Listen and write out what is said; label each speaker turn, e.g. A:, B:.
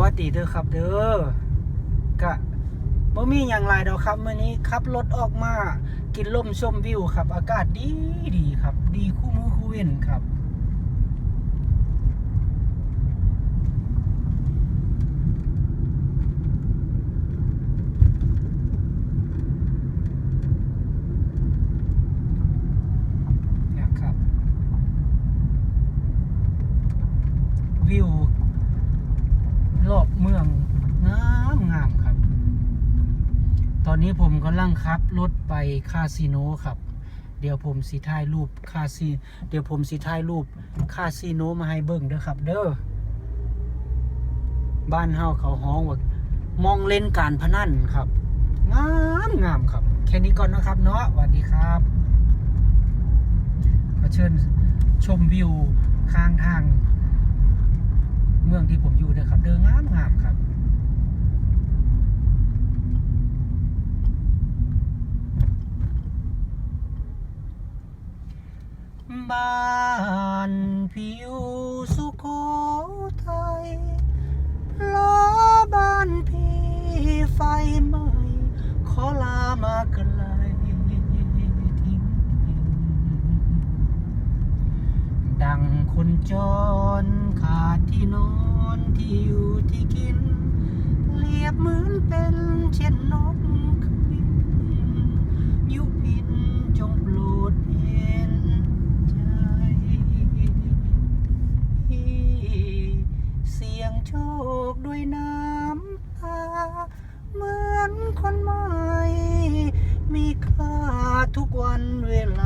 A: วัสดีเด้อครับ เด้อกะบ่มีอย่างไรดอกครับมื้อนี้ขับรถออกมา กินลมชมวิวครับ อากาศดีดีครับ ดีคู่มือคู่เว้นครับเนี่ยครับวิว รอบเมืองงามงามครับ ตอนนี้ผมกำลังขับรถไปคาสิโนครับ เดี๋ยวผมสิถ่ายรูปคาซีเดี๋ยวผมสิถ่ายรูปคาสิโนมาให้เบิ่งเด้อครับ เด้อบ้านเฮาเขาฮ้องว่ามองเล่นการพนันครับ งามงามครับ แค่นี้ก่อนนะครับเนาะสวัสดีครับขอเชิญชมวิวข้างทาง เมืองที่ผมอยู่เด้อครับเด้องามงามครับ บ้านผิวสุโขทัยล้อบ้านพี่ไฟไหม้ขอลามาไกลทิ้งดังคนจรขาดที่นอนที่อยู่ที่กินเรียบเหมือนเป็นเช่นนก คนใหม่ มีค่าทุกวันเวลา